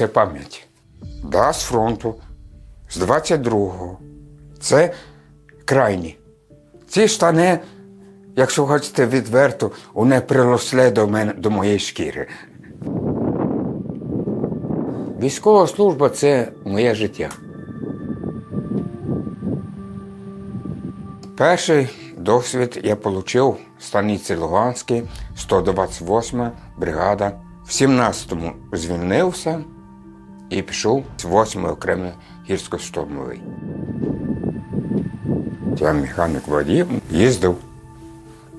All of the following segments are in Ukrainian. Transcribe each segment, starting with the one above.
це пам'ять. Да, з фронту, з 22-го. Це крайні. Ці штани, якщо хочете відверто, вони приросли до мене до моєї шкіри. Військова служба це моє життя. Перший досвід я отримав в станиці Луганській, 128 бригада. В 17-му звільнився і пішов з 8 окремий гірсько-штурмовий. Я механік водій їздив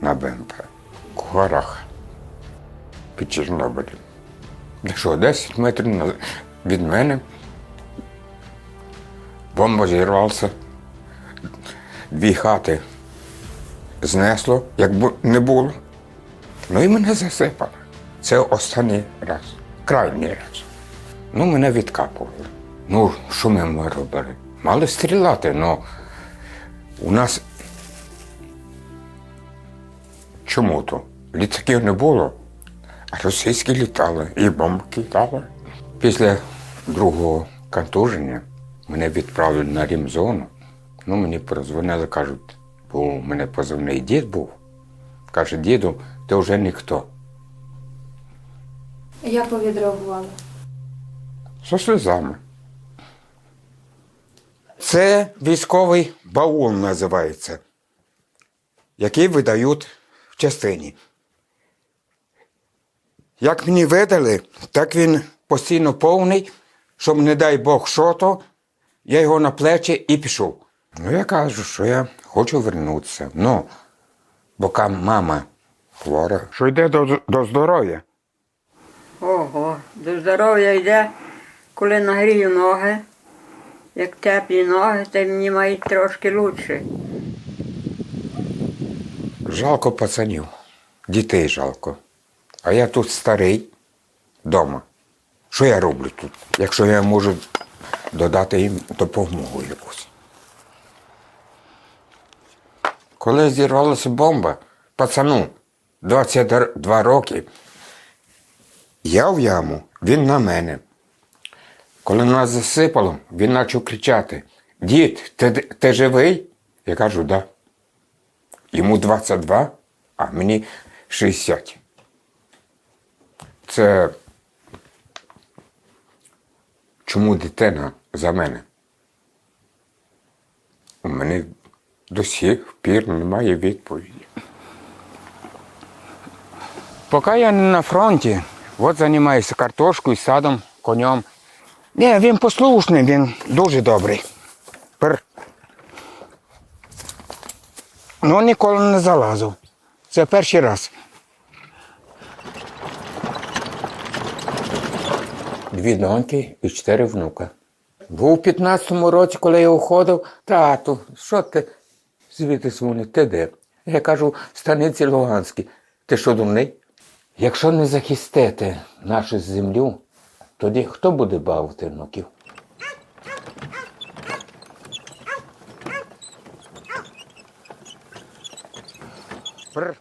на БМП в горах під Чорнобилем. Що, 10 метрів від мене бомба зірвалася. Дві хати знесло, як бу- не було. Ну і мене засипало. Це останній раз, крайній раз. Ну, мене відкапували. Ну, що ми робили? Мали стріляти, але у нас чому то? Літаків не було, а російські літали і бомби кидали. Після другого контуження мене відправили на рімзону. Ну, мені перезвонили, кажуть, бо у мене позивний дід був. Каже, діду, ти вже ніхто. Як ви відреагували? Зі сльозами. Це військовий баул називається, який видають в частині. Як мені видали, так він постійно повний, щоб, не дай Бог, що то, я його на плечі і пішов. Ну, я кажу, що я хочу вернутися. Ну, поки мама хвора, що йде до, до здоров'я. Ого, до здоров'я йде, коли нагрію ноги. Як теплі ноги, то мені мають трошки лучше. Жалко пацанів, дітей жалко. А я тут старий вдома. Що я роблю тут, якщо я можу додати їм допомогу якусь? Коли зірвалася бомба, пацану 22 роки, я в яму, він на мене. Коли нас засипало, він почав кричати: Дід, ти, ти живий? Я кажу, да. Йому 22, а мені 60. Це чому дитина за мене? У мене до сих пір немає відповіді. Поки я не на фронті, от займаюся картошкою, садом, конем. Ні, він послушний, він дуже добрий. Ну, ніколи не залазив. Це перший раз. Дві доньки і чотири внука. Був у 15-му році, коли я уходив, тату, що ти звідти дзвонить, ти де? Я кажу, в станиці Луганській. Ти що дурний? Якщо не захистити нашу землю, тоді хто буде бавити внуків? Бррр.